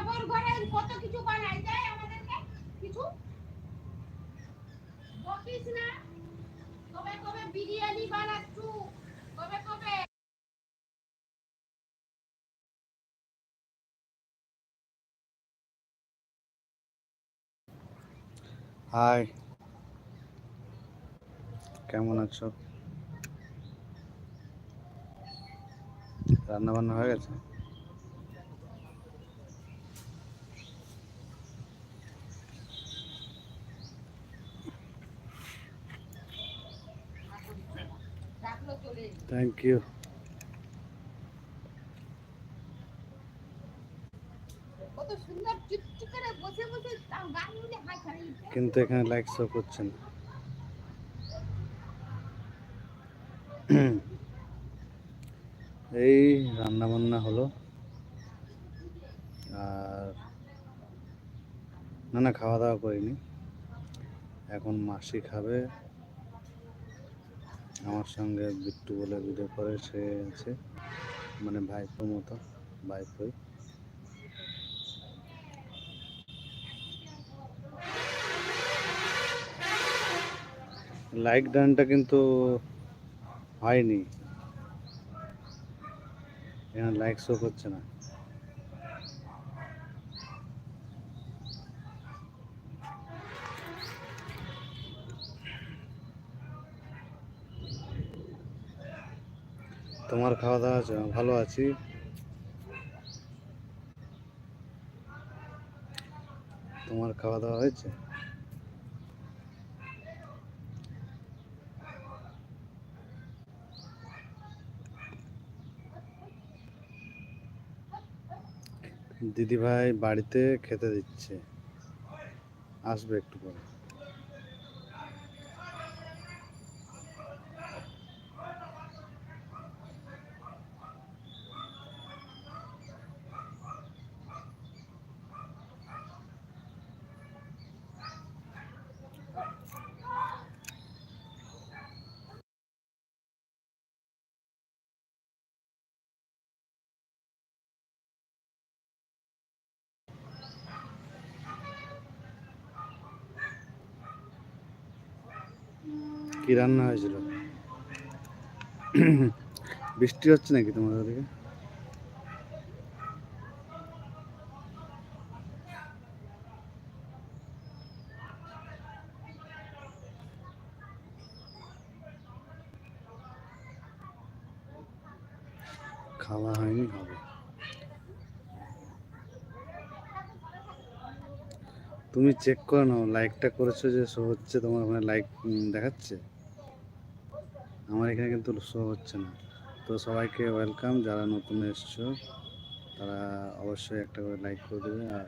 বাবার ঘরে কত কিছু বানাই দেয় আমাদেরকে কিছু বকিস না। কবে কবে বিরিয়ানি বানাচ্ছু? কবে কবে? হাই। কেমন আছো? রান্না বান্না হয়ে গেছে রাখল চলে থ্যাংক ইউ কত সুন্দর চুপচুপ করে বসে বসে তাও গান মিলে হাই খাই। কিন্তু এখানে লাইক শো করছেন। এই রান্না বান্না হলো। আর না না খাওয়া দাওয়া করিনি। এখন মাসি খাবে। আমার সঙ্গে বিট্টু বলে ভিডিও করে, সে আছে। মানে ভাইপোর মতো, ভাইপোই। লাইক ডানটা কিন্তু হয়নি। এখানে লাইক শো করছে না। তোমার খাওয়া দাওয়া ভালো আছি। তোমার খাওয়া দাওয়া হয়েছে? দিদি ভাই বাড়িতে খেতে দিচ্ছে। আসবে একটু পরে। কি রান্না হয়েছিল? বৃষ্টি হচ্ছে নাকি তোমাদের ওদিকে? খাওয়া হয়নি হবে তুমি চেক করে নাও লাইকটা করেছ যে হচ্ছে তোমার ওখানে লাইক দেখাচ্ছে? আমার এখানে কিন্তু শো হচ্ছে না। তো সবাইকে ওয়েলকাম যারা নতুন এসছো, তারা অবশ্যই একটা করে লাইক করে দেবে আর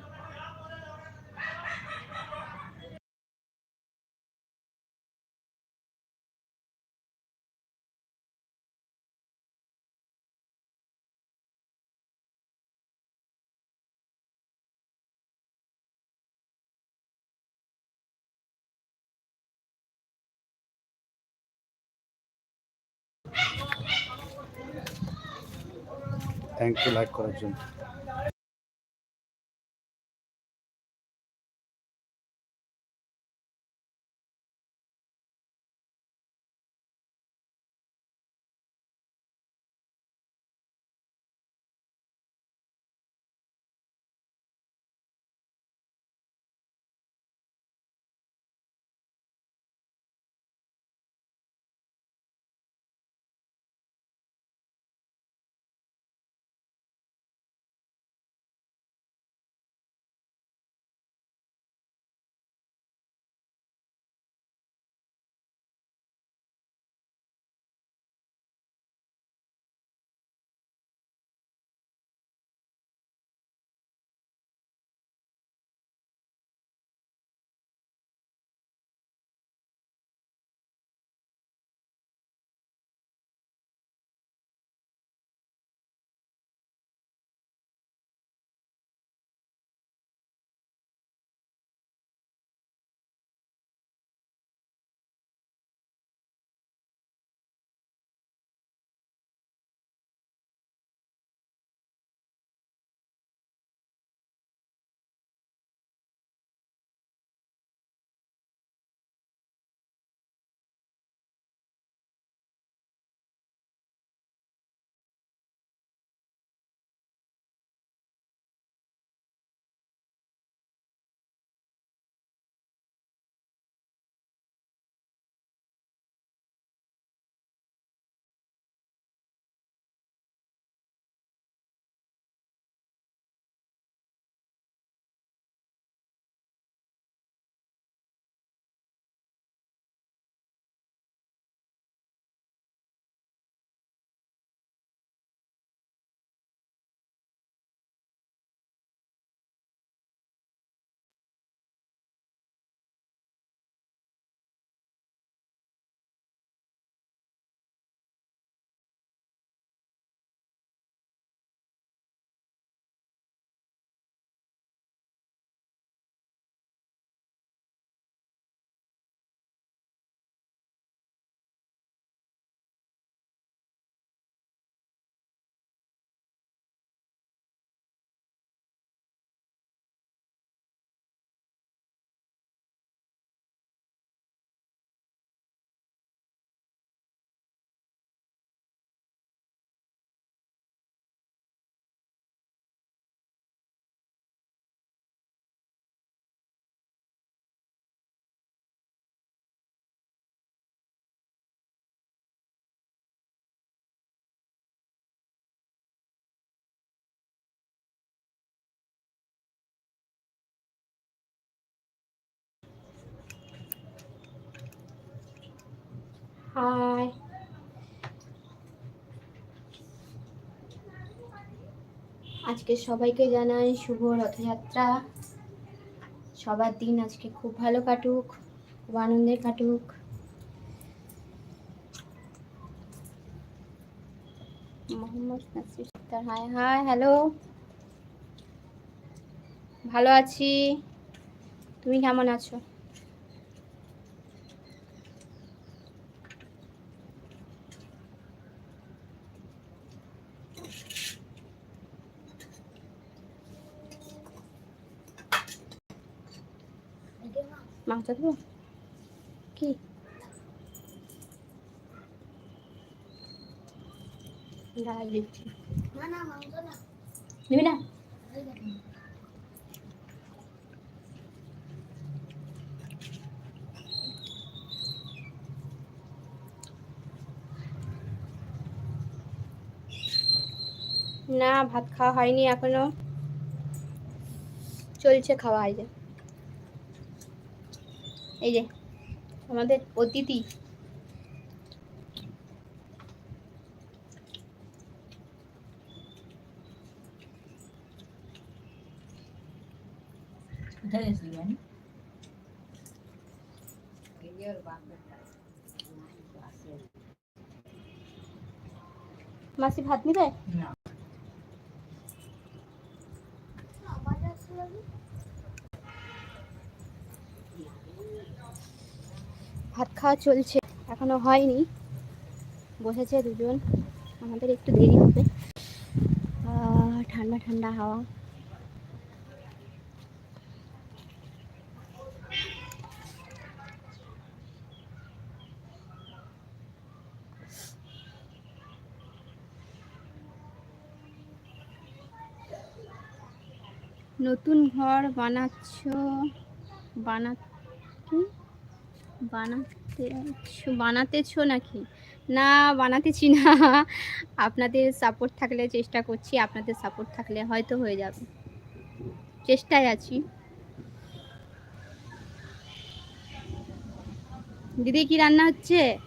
থ্যাংক ইউ লাইক করার জন্য হাই আজকে সবাইকে জানাই শুভ রথযাত্রা। সবার দিন আজকে খুব ভালো কাটুক, খুব আনন্দের কাটুক। Hi hi, hello. ভালো আছি। তুমি কেমন আছো? মাংস দেবো? কি? ডাল দিচ্ছি। না নিবি ভাত খাওয়া হয়নি এখনও। চলছে খাওয়া এই যে। এই যে আমাদের অতিথি। কোথায় গেছিলি মানে মাসি ভাত নিবে? না। ভাত খাওয়া চলছে। এখনও হয়নি। বসেছে দুজন। আমাদের একটু দেরি হবে। ঠান্ডা ঠান্ডা হাওয়া। নতুন ঘর বানাচ্ছ বানা কি বানাতে বানাতেছো নাকি? না, বানাতেছি না। আপনাদের সাপোর্ট থাকলে চেষ্টা করছি, আপনাদের সাপোর্ট থাকলে হয়তো হয়ে যাবে। চেষ্টায় আছি। দিদি, কি রান্না হচ্ছে?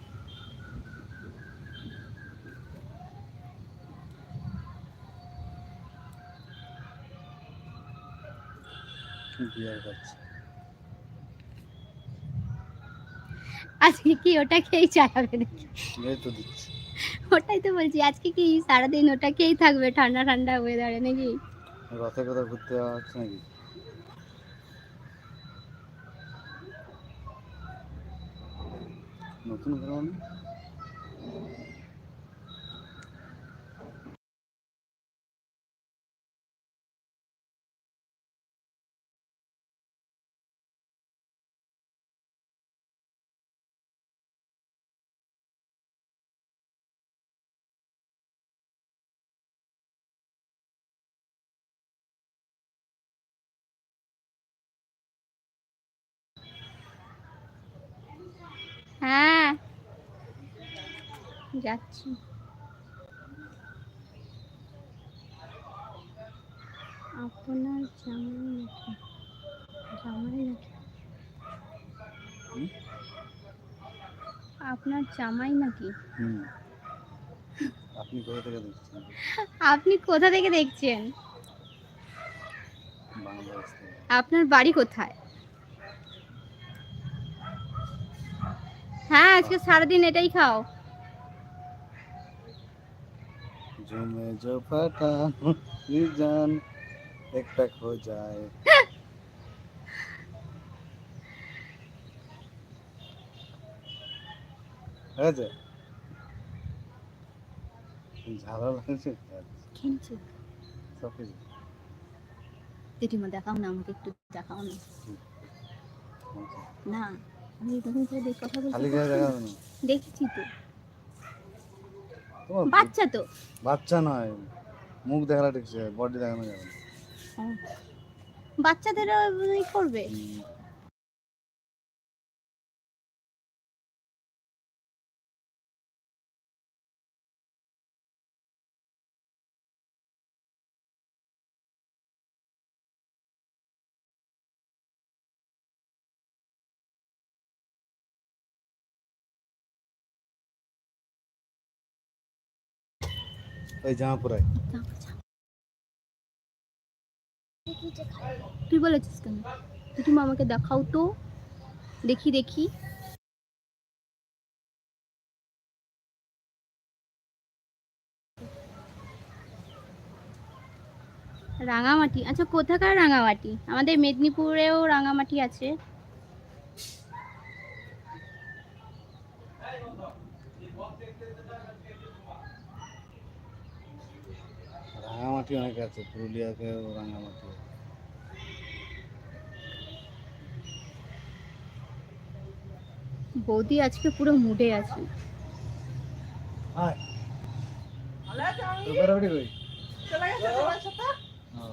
আজকে কি ওটা খেয়েই চালাবে নাকি? ওটাই তো বলছি আজকে কি সারাদিন ওটা খেয়েই থাকবে ঠান্ডা ঠান্ডা ওয়েদারে নাকি? রথে কোথাও ঘুরতে যাচ্ছে নাকি? নতুন ঘর হ্যাঁ। যাচ্ছি। আপনার জামাই নাকি? জামাই নাকি? আপনার জামাই নাকি? আপনি কোথা থেকে দেখছেন? আপনি কোথা থেকে দেখছেন? আপনার বাড়ি কোথায়? হ্যাঁ আজকে সারাদিন এটাই খাও। জমে জপাটা নিজান একটা খো যায়। হয়েছে? ঝালা লাগছে খেয়েছি সব কিছু দিদিমা দেখাও না আমাকে একটু দেখাও না। না। আমি তখন দেখ কথা দেখছি তো। বাচ্চা তো। বাচ্চা নয়। মুখ দেখানো ঠিক বডি দেখানো যাবে বাচ্চাদের করবে? ওই তুই বলেছিস কেন? তুমি আমাকে দেখাও তো। দেখি দেখি। রাঙামাটি? আচ্ছা কোথাকার রাঙামাটি? আমাদের মেদিনীপুরেও রাঙামাটি আছে। রাঙামাটি অনেক আছে পুরুলিয়াকে রাঙামাটি বৌদি আজকে পুরো মুডে আছে। হাই। তোর বেড়াবেড়ি কই? ও,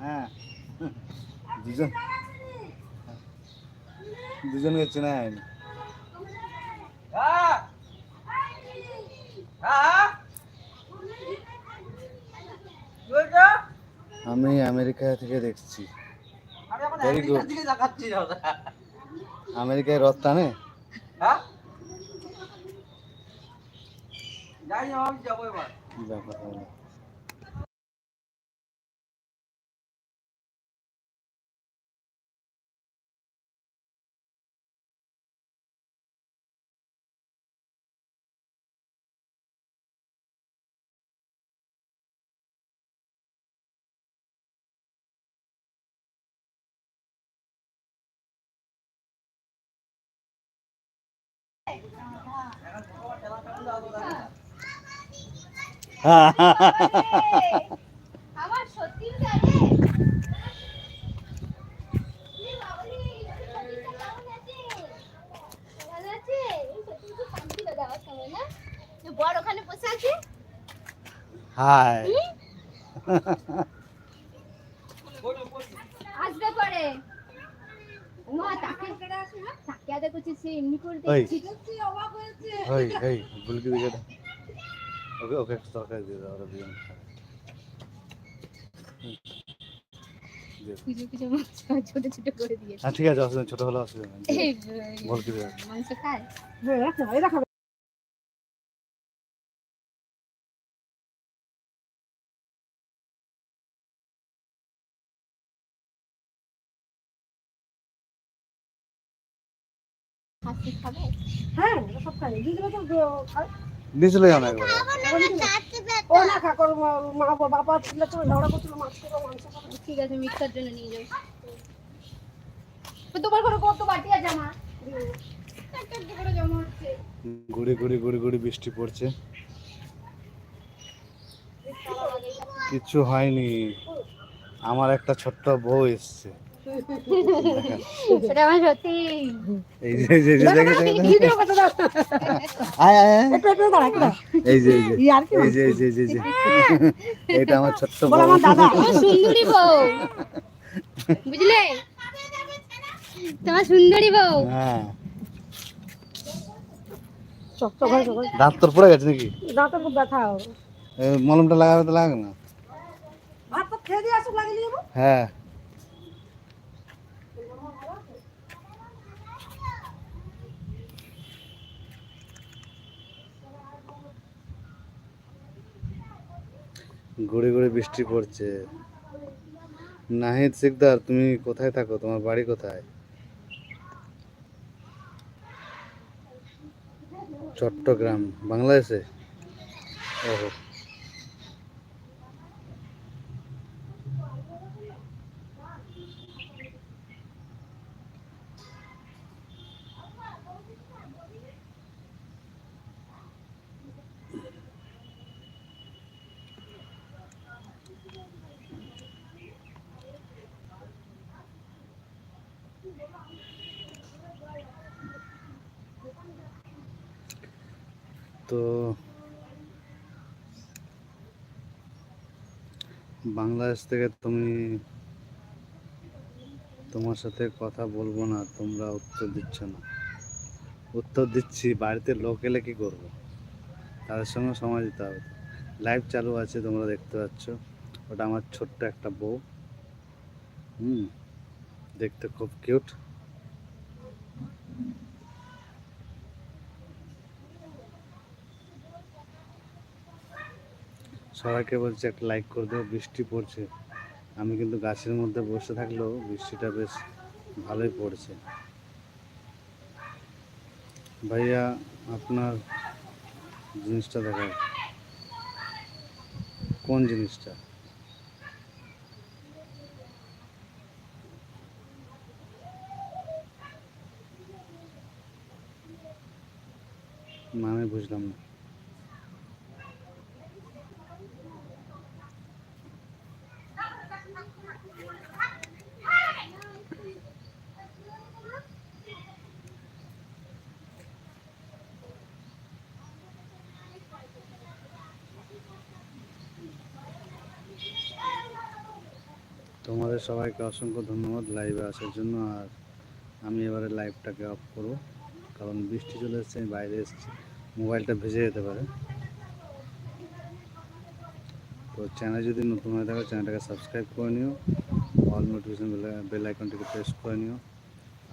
হ্যাঁ। দুজন চেনা হয়নি আমি আমেরিকা থেকে দেখছি। ভেরি গুড আমেরিকায় রথ টানে? যাব হলো। আমার সত্যি বড় ওখানে বসে আছে হাই আসবে পরে। ওকে ওকে একটু তরকারি দিয়ে দাও ওরা দুজন দিয়ে দাও। কিছু কিছু মাছ ছোট ছোট করে দিয়েছে। হ্যাঁ ঠিক আছে অসুবিধা ছোট হলে অসুবিধা নেই। দিয়ে মাংস খায়। হ্যাঁ সব খাই দিদিরা তো খায় দিয়েছিল একবার? ও না খা করো মা বাবা ছিল তো ঝগড়া করছিল মাছ খাব মাংস ঠিক আছে মিক্সার জন্য নিয়ে যাও। তোমার ঘরে কত বাটি আছে আমার? করে গুড়ি গুড়ি গুড়ি গুড়ি বৃষ্টি পড়ছে। কিছু হয়নি। আমার একটা ছোট্ট বউ এসছে। সেটা আমার সত্যি। এই যে এই যে এই যে দেখে দেখে দেখে। ভিডিও করতে দাও। আয় আয় আয়। একটু একটু দাঁড়া একটু এই যে এই যে। ই আর কি এই যে এই যে এই যে, এটা আমার ছোট্ট বল আমার দাদা। সুন্দরী বউ। বুঝলে? তোমার সুন্দরী বউ। হ্যাঁ। দাঁত তোর পড়ে গেছে নাকি? দাঁতে খুব ব্যথা মলমটা লাগাবে তো লাগাক না। ভাত তো খেয়ে দিয়ে আসুক লাগিয়ে হ্যাঁ। ঘুরে ঘুরে বৃষ্টি পড়ছে। নাহিদ সিকদার, তুমি কোথায় থাকো? তোমার বাড়ি কোথায়? চট্টগ্রাম, বাংলাদেশে? ওহো। তো বাংলাদেশ থেকে তুমি তোমার সাথে কথা বলব না, তোমরা উত্তর দিচ্ছ না। উত্তর দিচ্ছি, বাড়িতে লোক এলে কি করব? তাদের সঙ্গে সময় দিতে হবে। লাইভ চালু আছে, তোমরা দেখতে পাচ্ছ। ওটা আমার ছোট্ট একটা বউ। হুম, দেখতে খুব কিউট সবাইকে বলছি একটা লাইক করে দেবো বৃষ্টি পড়ছে। আমি কিন্তু গাছের মধ্যে বসে থাকলেও বৃষ্টিটা বেশ ভালোই পড়ছে। ভাইয়া, আপনার জিনিসটা দেখায় কোন জিনিসটা? মানে বুঝলাম না। তোমাদের সবাইকে অসংখ্য ধন্যবাদ লাইভে আসার জন্য, আর আমি এবারে লাইভটাকে অফ করব, কারণ বৃষ্টি চলে এসেছে, আমি বাইরে এসেছি। মোবাইলটা ভেজে যেতে পারে। তো চ্যানেল যদি নতুন হয়ে থাকে চ্যানেলটাকে সাবস্ক্রাইব করে নিও। অল নোটিফিকেশন বেল আইকনটিকে প্রেস করে নিও।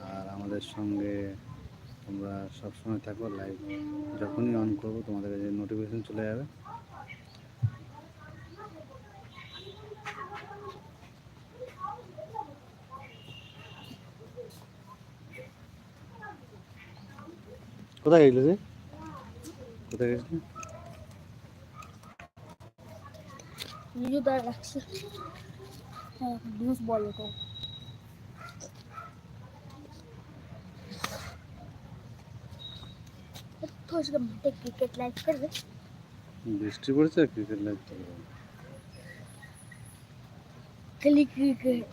আর আমাদের সঙ্গে তোমরা সবসময় থাকো লাইভ যখনই অন করব, তোমাদের কাছে নোটিফিকেশন চলে যাবে। কোথায় গেছিলে যে কোথায় গেছিলে ভিডিও দ্বারা রাখছি হ্যাঁ নিউজ বলো তো তো আজকে মাঠে ক্রিকেট লাইভ করবে বৃষ্টি পড়েছে ক্রিকেট লাইভ চলবে খালি ক্রিকেট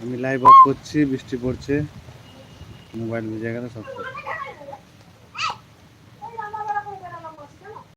আমি লাইভ অফ করছি বৃষ্টি পড়ছে মোবাইল ভিজে গেলে সব।